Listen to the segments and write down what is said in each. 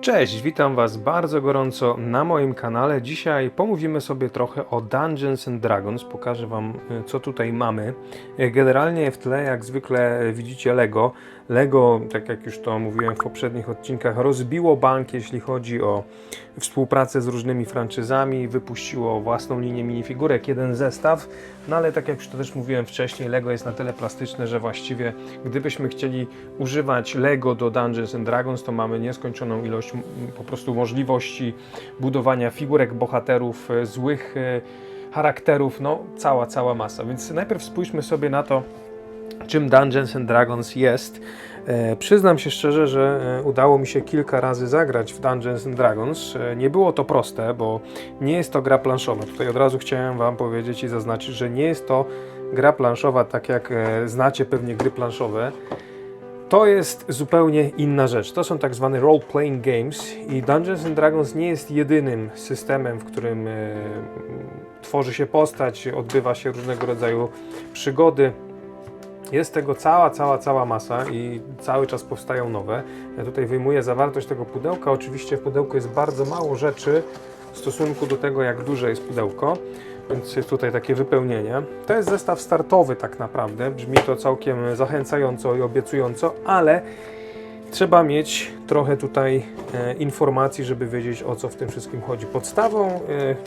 Cześć, witam Was bardzo gorąco na moim kanale. Dzisiaj pomówimy sobie trochę o Dungeons and Dragons. Pokażę Wam, e, co tutaj mamy. E, Generalnie w tle, jak zwykle, widzicie Lego. Lego, tak jak już to mówiłem w poprzednich odcinkach, rozbiło bank, jeśli chodzi o współpracę z różnymi franczyzami. Wypuściło własną linię minifigurek, jeden zestaw. No ale tak jak już to też mówiłem wcześniej, Lego jest na tyle plastyczne, że właściwie gdybyśmy chcieli używać Lego do Dungeons and Dragons, to mamy nieskończoną ilość po prostu możliwości budowania figurek bohaterów, e, złych e, charakterów, no cała, cała masa. Więc najpierw spójrzmy sobie na to, czym Dungeons and Dragons jest. E, przyznam się szczerze, że e, udało mi się kilka razy zagrać w Dungeons and Dragons. E, nie było to proste, bo nie jest to gra planszowa. Tutaj od razu chciałem Wam powiedzieć i zaznaczyć, że nie jest to gra planszowa, tak jak e, znacie pewnie gry planszowe. To jest zupełnie inna rzecz. To są tak zwane role-playing games i Dungeons and Dragons nie jest jedynym systemem, w którym e, tworzy się postać, odbywa się różnego rodzaju przygody. Jest tego cała, cała, cała masa i cały czas powstają nowe. Ja tutaj wyjmuję zawartość tego pudełka. Oczywiście w pudełku jest bardzo mało rzeczy w stosunku do tego, jak duże jest pudełko, więc jest tutaj takie wypełnienie. To jest zestaw startowy tak naprawdę. Brzmi to całkiem zachęcająco i obiecująco, ale trzeba mieć trochę tutaj e, informacji, żeby wiedzieć o co w tym wszystkim chodzi. Podstawą e,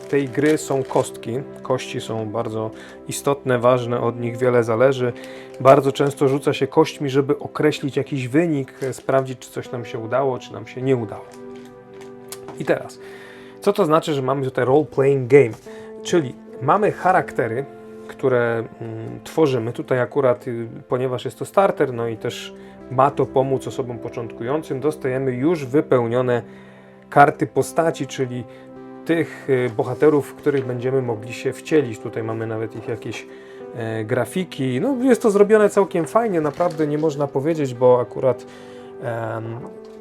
tej gry są kostki. Kości są bardzo istotne, ważne, od nich wiele zależy. Bardzo często rzuca się kośćmi, żeby określić jakiś wynik, e, sprawdzić, czy coś nam się udało, czy nam się nie udało. I teraz, co to znaczy, że mamy tutaj role-playing game? Czyli mamy charaktery, które mm, tworzymy. Tutaj akurat, y, ponieważ jest to starter, no i też ma to pomóc osobom początkującym, dostajemy już wypełnione karty postaci, czyli tych y, bohaterów, w których będziemy mogli się wcielić. Tutaj mamy nawet ich jakieś e, grafiki. No, jest to zrobione całkiem fajnie, naprawdę nie można powiedzieć, bo akurat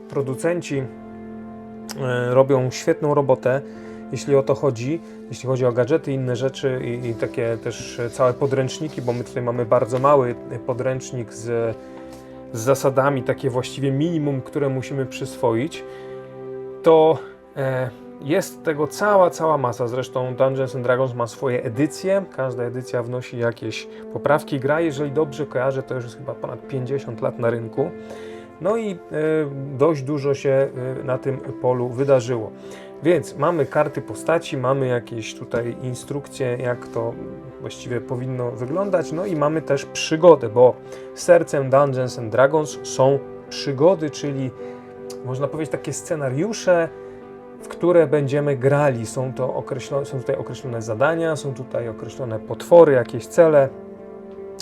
producenci e, robią świetną robotę, jeśli o to chodzi, jeśli chodzi o gadżety inne rzeczy i, i takie też całe podręczniki, bo my tutaj mamy bardzo mały podręcznik z, z zasadami, takie właściwie minimum, które musimy przyswoić, to e, jest tego cała, cała masa. Zresztą Dungeons and Dragons ma swoje edycje. Każda edycja wnosi jakieś poprawki. Gra, jeżeli dobrze kojarzę, to już jest chyba ponad 50 lat na rynku. No i e, dość dużo się e, na tym polu wydarzyło. Więc mamy karty postaci, mamy jakieś tutaj instrukcje, jak to właściwie powinno wyglądać. No i mamy też przygodę, bo sercem Dungeons and Dragons są przygody, czyli można powiedzieć takie scenariusze, w które będziemy grali. Są, to określone, są tutaj określone zadania, są tutaj określone potwory, jakieś cele,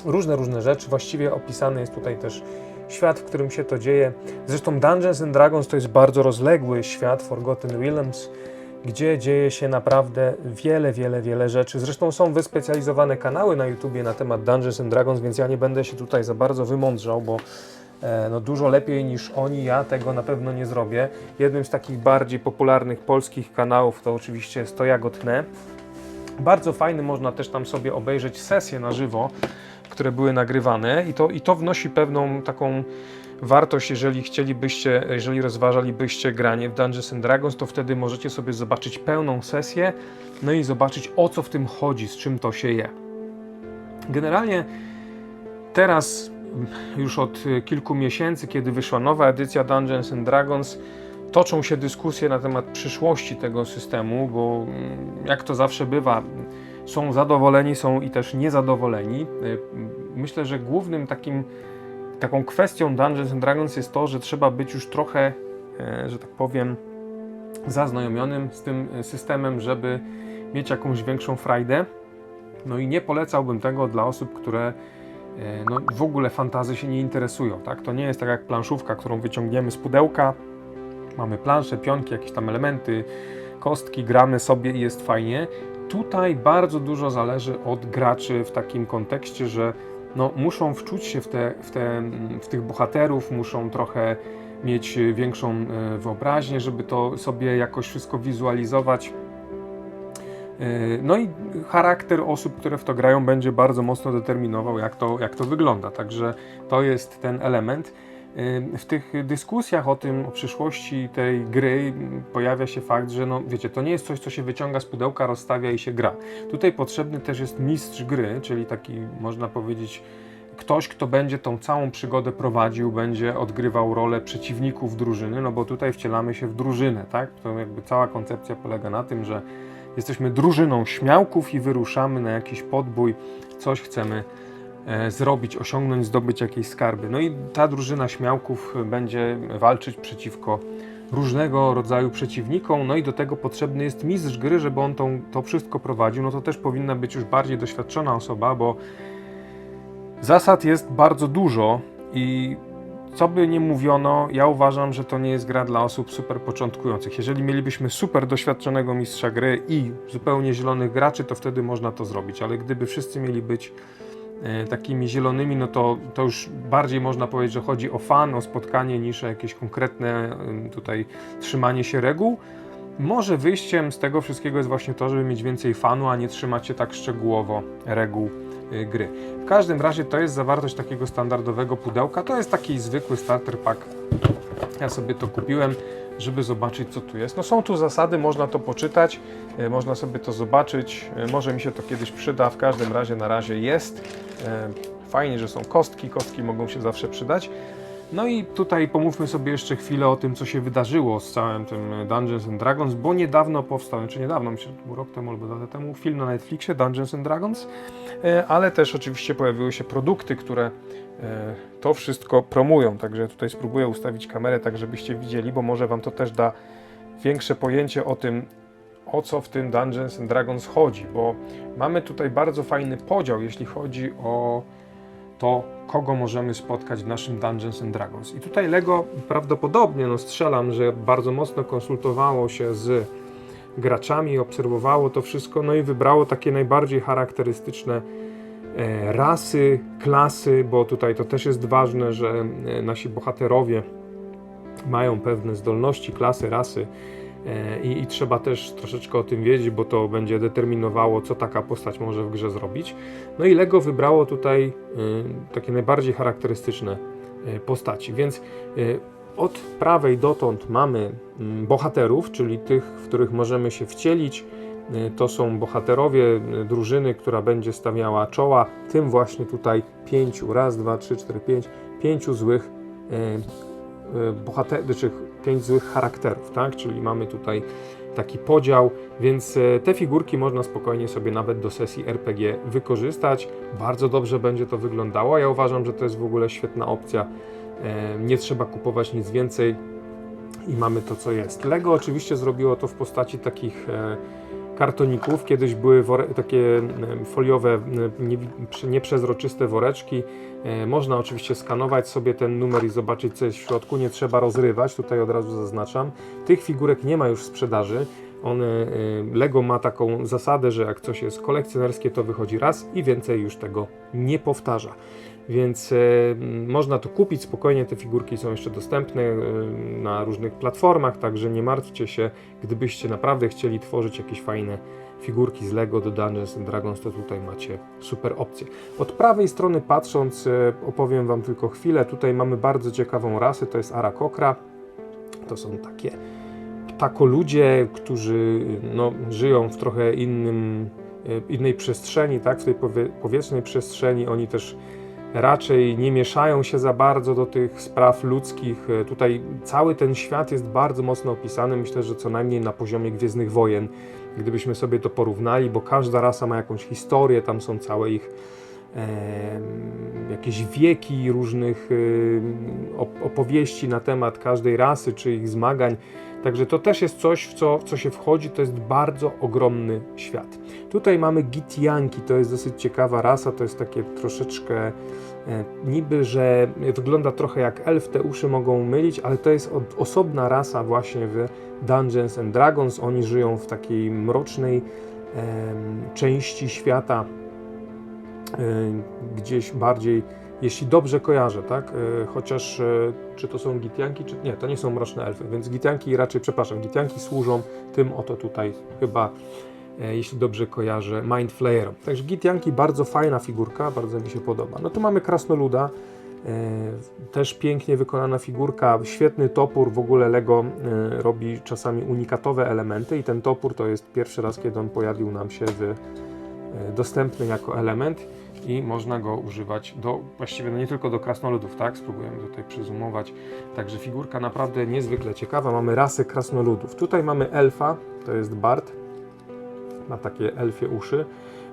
różne, różne rzeczy. Właściwie opisany jest tutaj też świat, w którym się to dzieje. Zresztą Dungeons and Dragons to jest bardzo rozległy świat Forgotten Realms, gdzie dzieje się naprawdę wiele, wiele, wiele rzeczy. Zresztą są wyspecjalizowane kanały na YouTubie na temat Dungeons and Dragons, więc ja nie będę się tutaj za bardzo wymądrzał, bo e, no, dużo lepiej niż oni, ja tego na pewno nie zrobię. Jednym z takich bardziej popularnych polskich kanałów to oczywiście jest. Bardzo fajny, można też tam sobie obejrzeć sesje na żywo, które były nagrywane i to, i to wnosi pewną taką wartość, jeżeli chcielibyście, jeżeli rozważalibyście granie w Dungeons and Dragons, to wtedy możecie sobie zobaczyć pełną sesję, no i zobaczyć o co w tym chodzi, z czym to się je. Generalnie teraz już od kilku miesięcy, kiedy wyszła nowa edycja Dungeons and Dragons, toczą się dyskusje na temat przyszłości tego systemu, bo mm, jak to zawsze bywa, są zadowoleni, są i też niezadowoleni. Y, Myślę, że głównym takim, taką kwestią Dungeons and Dragons jest to, że trzeba być już trochę, e, że tak powiem, zaznajomionym z tym systemem, żeby mieć jakąś większą frajdę. No i nie polecałbym tego dla osób, które e, no, w ogóle fantazy się nie interesują. Tak? To nie jest tak jak planszówka, którą wyciągniemy z pudełka, mamy plansze, pionki, jakieś tam elementy, kostki, gramy sobie i jest fajnie. Tutaj bardzo dużo zależy od graczy w takim kontekście, że no, muszą wczuć się w, te, w, te, w tych bohaterów, muszą trochę mieć większą e, wyobraźnię, żeby to sobie jakoś wszystko wizualizować. E, No i charakter osób, które w to grają, będzie bardzo mocno determinował, jak to, jak to wygląda. Także to jest ten element. W tych dyskusjach o tym, o przyszłości tej gry pojawia się fakt, że no wiecie, to nie jest coś, co się wyciąga z pudełka, rozstawia i się gra. Tutaj potrzebny też jest mistrz gry, czyli taki, można powiedzieć, ktoś, kto będzie tą całą przygodę prowadził, będzie odgrywał rolę przeciwników drużyny, no bo tutaj wcielamy się w drużynę, tak? To jakby cała koncepcja polega na tym, że jesteśmy drużyną śmiałków i wyruszamy na jakiś podbój, coś chcemy zrobić, osiągnąć, zdobyć jakieś skarby. No i ta drużyna śmiałków będzie walczyć przeciwko różnego rodzaju przeciwnikom, no i do tego potrzebny jest mistrz gry, żeby on tą, to wszystko prowadził, no to też powinna być już bardziej doświadczona osoba, bo Zasad jest bardzo dużo i co by nie mówiono, ja uważam, że to nie jest gra dla osób super początkujących. Jeżeli mielibyśmy super doświadczonego mistrza gry i zupełnie zielonych graczy, to wtedy można to zrobić, ale gdyby wszyscy mieli być e, takimi zielonymi, no to, to już bardziej można powiedzieć, że chodzi o fan, o spotkanie niż o jakieś konkretne tutaj trzymanie się reguł. Może wyjściem z tego wszystkiego jest właśnie to, żeby mieć więcej fanu, a nie trzymać się tak szczegółowo reguł y, gry. W każdym razie to jest zawartość takiego standardowego pudełka. To jest taki zwykły starter pack. Ja sobie to kupiłem, żeby zobaczyć co tu jest. No są tu zasady, można to poczytać, y, można sobie to zobaczyć. Y, Może mi się to kiedyś przyda. W każdym razie na razie jest. Y, Fajnie, że są kostki. Kostki mogą się zawsze przydać. No i tutaj pomówmy sobie jeszcze chwilę o tym, co się wydarzyło z całym tym Dungeons and Dragons, bo niedawno powstał, czy niedawno, myślę, był rok temu albo dwa temu, film na Netflixie Dungeons and Dragons, e, ale też oczywiście pojawiły się produkty, które e, to wszystko promują, także tutaj spróbuję ustawić kamerę tak, żebyście widzieli, bo może Wam to też da większe pojęcie o tym, o co w tym Dungeons and Dragons chodzi, bo mamy tutaj bardzo fajny podział, jeśli chodzi o to, kogo możemy spotkać w naszym Dungeons and Dragons. I tutaj Lego prawdopodobnie, no strzelam, że bardzo mocno konsultowało się z graczami, obserwowało to wszystko, no i wybrało takie najbardziej charakterystyczne e, rasy, klasy, bo tutaj to też jest ważne, że e, nasi bohaterowie mają pewne zdolności, klasy, rasy i, i trzeba też troszeczkę o tym wiedzieć, bo to będzie determinowało, co taka postać może w grze zrobić. No i Lego wybrało tutaj y, takie najbardziej charakterystyczne y, postaci, więc od prawej dotąd mamy mm, bohaterów, czyli tych, w których możemy się wcielić. To są bohaterowie drużyny, która będzie stawiała czoła tym właśnie tutaj pięciu, raz, dwa, trzy, cztery, pięć, pięciu złych bohaterów, czy pięć złych charakterów, tak? Czyli mamy tutaj taki podział, więc e, te figurki można spokojnie sobie nawet do sesji RPG wykorzystać. Bardzo dobrze będzie to wyglądało. Ja uważam, że to jest w ogóle świetna opcja. E, Nie trzeba kupować nic więcej i mamy to, co jest. Lego oczywiście zrobiło to w postaci takich e, kartoników. Kiedyś były takie foliowe, nie- prze- nieprzezroczyste woreczki. E, Można oczywiście skanować sobie ten numer i zobaczyć, co jest w środku. Nie trzeba rozrywać, tutaj od razu zaznaczam. Tych figurek nie ma już w sprzedaży. One, e, Lego ma taką zasadę, że jak coś jest kolekcjonerskie, to wychodzi raz i więcej już tego nie powtarza. Więc e, można to kupić spokojnie. Te figurki są jeszcze dostępne e, na różnych platformach, także nie martwcie się. Gdybyście naprawdę chcieli tworzyć jakieś fajne figurki z Lego do Dungeons Dragons, to tutaj macie super opcję. Od prawej strony patrząc, e, opowiem Wam tylko chwilę. Tutaj mamy bardzo ciekawą rasę, to jest Arakokra. To są takie ptakoludzie, którzy no, żyją w trochę innym, innej przestrzeni, tak? w tej powie, powietrznej przestrzeni. Oni też raczej nie mieszają się za bardzo do tych spraw ludzkich. E, Tutaj cały ten świat jest bardzo mocno opisany, myślę, że co najmniej na poziomie Gwiezdnych Wojen, gdybyśmy sobie to porównali, bo każda rasa ma jakąś historię, tam są całe ich em, jakieś wieki różnych op- opowieści na temat każdej rasy czy ich zmagań. Także to też jest coś, w co, w co się wchodzi, to jest bardzo ogromny świat. Tutaj mamy Gitianki, to jest dosyć ciekawa rasa, to jest takie troszeczkę e, niby, że wygląda trochę jak elf, te uszy mogą mylić, ale to jest od, osobna rasa właśnie w Dungeons and Dragons. Oni żyją w takiej mrocznej em, części świata, e, gdzieś bardziej, jeśli dobrze kojarzę, tak? E, Chociaż e, czy to są Gitianki, czy nie, to nie są mroczne elfy, więc Gitianki raczej, przepraszam, Gitianki służą tym oto tutaj chyba, e, jeśli dobrze kojarzę, Mind Flayerom. Także Gitianki bardzo fajna figurka, bardzo mi się podoba. No tu mamy Krasnoluda, Też pięknie wykonana figurka, świetny topór, w ogóle Lego robi czasami unikatowe elementy i ten topór to jest pierwszy raz, kiedy on pojawił nam się w, dostępny jako element i można go używać do, właściwie no nie tylko do krasnoludów, tak? Spróbujemy tutaj przyzumować. Także figurka naprawdę niezwykle ciekawa. Mamy rasę krasnoludów. Tutaj mamy elfa, to jest Bart, ma takie elfie uszy.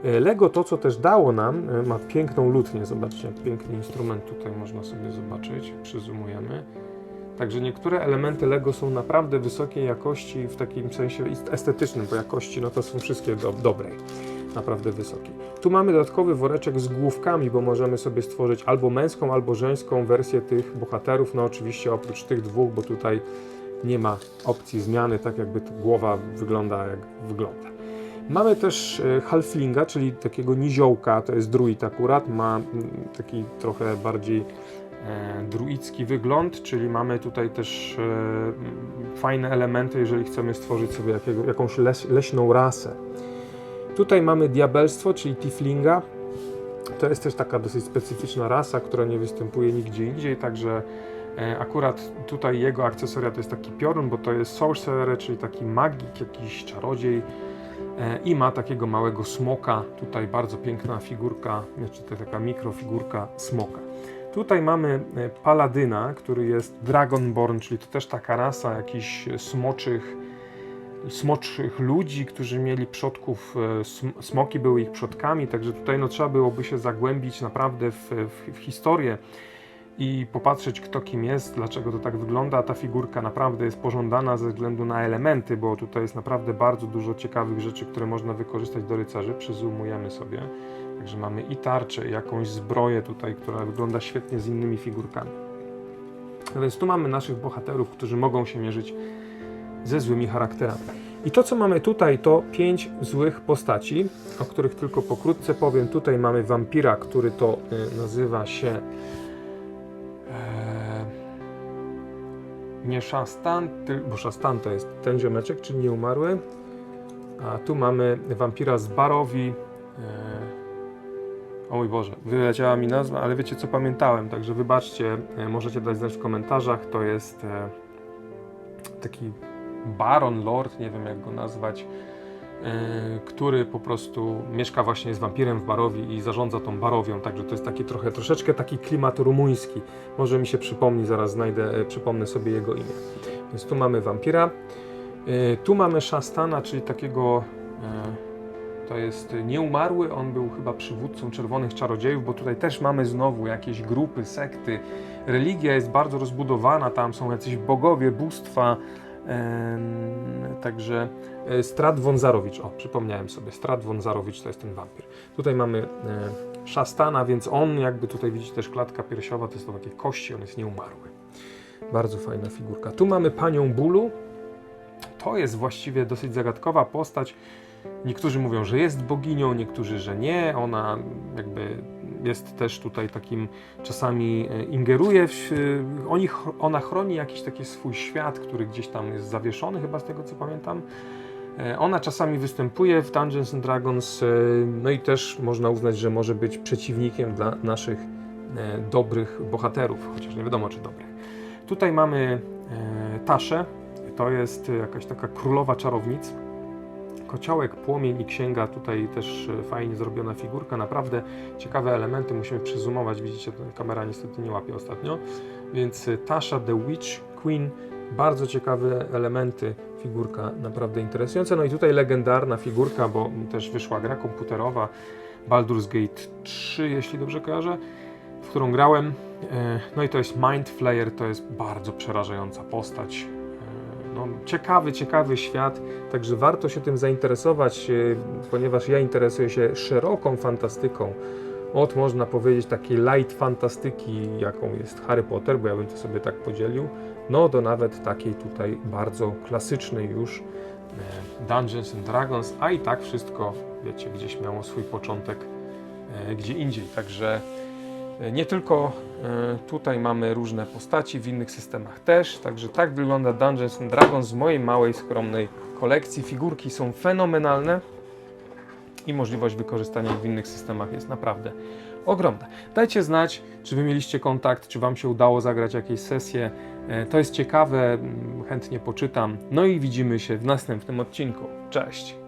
E, Lego to, co też dało nam, e, ma piękną lutnię. Zobaczcie, piękny instrument tutaj można sobie zobaczyć. Przyzumujemy. Także niektóre elementy Lego są naprawdę wysokiej jakości w takim sensie estetycznym, bo jakości no to są wszystkie do, dobrej, naprawdę wysokiej. Tu mamy dodatkowy woreczek z główkami, bo możemy sobie stworzyć albo męską, albo żeńską wersję tych bohaterów. No oczywiście oprócz tych dwóch, bo tutaj nie ma opcji zmiany, tak jakby głowa wygląda jak wygląda. Mamy też e, halflinga, czyli takiego niziołka, to jest druid akurat, ma mm, taki trochę bardziej druicki wygląd, czyli mamy tutaj też e, fajne elementy, jeżeli chcemy stworzyć sobie jakiego, jakąś leś, leśną rasę. Tutaj mamy diabelstwo, czyli tieflinga. To jest też taka dosyć specyficzna rasa, która nie występuje nigdzie indziej, także e, akurat tutaj jego akcesoria to jest taki piorun, bo to jest sorcerer, czyli taki magik, jakiś czarodziej e, i ma takiego małego smoka. Tutaj bardzo piękna figurka, znaczy to taka mikrofigurka smoka. Tutaj mamy e, paladyna, który jest Dragonborn, czyli to też taka rasa jakichś smoczych smoczych ludzi, którzy mieli przodków, e, sm- smoki były ich przodkami, także tutaj no, trzeba byłoby się zagłębić naprawdę w, w, w historię i popatrzeć kto kim jest, dlaczego to tak wygląda. Ta figurka naprawdę jest pożądana ze względu na elementy, bo tutaj jest naprawdę bardzo dużo ciekawych rzeczy, które można wykorzystać do rycerzy. Przyzumujemy sobie. Także mamy i tarczę, i jakąś zbroję tutaj, która wygląda świetnie z innymi figurkami. No więc tu mamy naszych bohaterów, którzy mogą się mierzyć ze złymi charakterami. I to, co mamy tutaj, to pięć złych postaci, o których tylko pokrótce powiem. Tutaj mamy wampira, który to y, nazywa się e, nie Szastan, bo Szastan to jest ten ziomeczek, czyli nieumarły. A tu mamy wampira z Barowi. E, o mój Boże, wyleciała mi nazwa, ale wiecie co pamiętałem, także wybaczcie, e, możecie dać znać w komentarzach. To jest e, taki baron, lord, nie wiem jak go nazwać, yy, który po prostu mieszka właśnie z wampirem w Barowi i zarządza tą Barowią, także to jest taki trochę, troszeczkę taki klimat rumuński. Może mi się przypomni, zaraz znajdę, e, przypomnę sobie jego imię. Więc tu mamy wampira, tu mamy Szastana, czyli takiego, to jest nieumarły, on był chyba przywódcą Czerwonych Czarodziejów, bo tutaj też mamy znowu jakieś grupy, sekty, religia jest bardzo rozbudowana, tam są jacyś bogowie, bóstwa, Także e, Strat Wązarowicz, o przypomniałem sobie, Strat Wązarowicz to jest ten wampir. Tutaj mamy e, Szastana, więc on jakby tutaj widzicie też klatka piersiowa, to to takie kości, on jest nieumarły. Bardzo fajna figurka. Tu mamy Panią Bólu. To jest właściwie dosyć zagadkowa postać. Niektórzy mówią, że jest boginią, niektórzy, że nie. Ona jakby jest też tutaj takim, czasami e, ingeruje, w, e, oni, ona chroni jakiś taki swój świat, który gdzieś tam jest zawieszony, chyba z tego co pamiętam. E, Ona czasami występuje w Dungeons and Dragons, no i też można uznać, że może być przeciwnikiem dla naszych dobrych bohaterów, chociaż nie wiadomo czy dobrych. Tutaj mamy Taszę, to jest jakaś taka królowa czarownic. Kociołek, płomień i księga, tutaj też e, fajnie zrobiona figurka, naprawdę ciekawe elementy, musimy przyzoomować, widzicie, kamera niestety nie łapie ostatnio, więc e, Tasha the Witch Queen, bardzo ciekawe elementy, figurka naprawdę interesująca, no i tutaj legendarna figurka, bo też wyszła gra komputerowa, Baldur's Gate 3, jeśli dobrze kojarzę, w którą grałem, E, no i to jest Mind Flayer, to jest bardzo przerażająca postać, ciekawy, ciekawy świat, także warto się tym zainteresować, e, ponieważ ja interesuję się szeroką fantastyką. Od można powiedzieć takiej light fantastyki, jaką jest Harry Potter, bo ja bym to sobie tak podzielił, no do nawet takiej tutaj bardzo klasycznej już e, Dungeons and Dragons, a i tak wszystko, wiecie, gdzieś miało swój początek e, gdzie indziej, także nie tylko e, tutaj mamy różne postaci, w innych systemach też, także tak wygląda Dungeons Dragons z mojej małej, skromnej kolekcji. Figurki są fenomenalne i możliwość wykorzystania w innych systemach jest naprawdę ogromne. Dajcie znać, czy wy mieliście kontakt, czy wam się udało zagrać jakieś sesje. E, To jest ciekawe, chętnie poczytam. No i widzimy się w następnym odcinku. Cześć!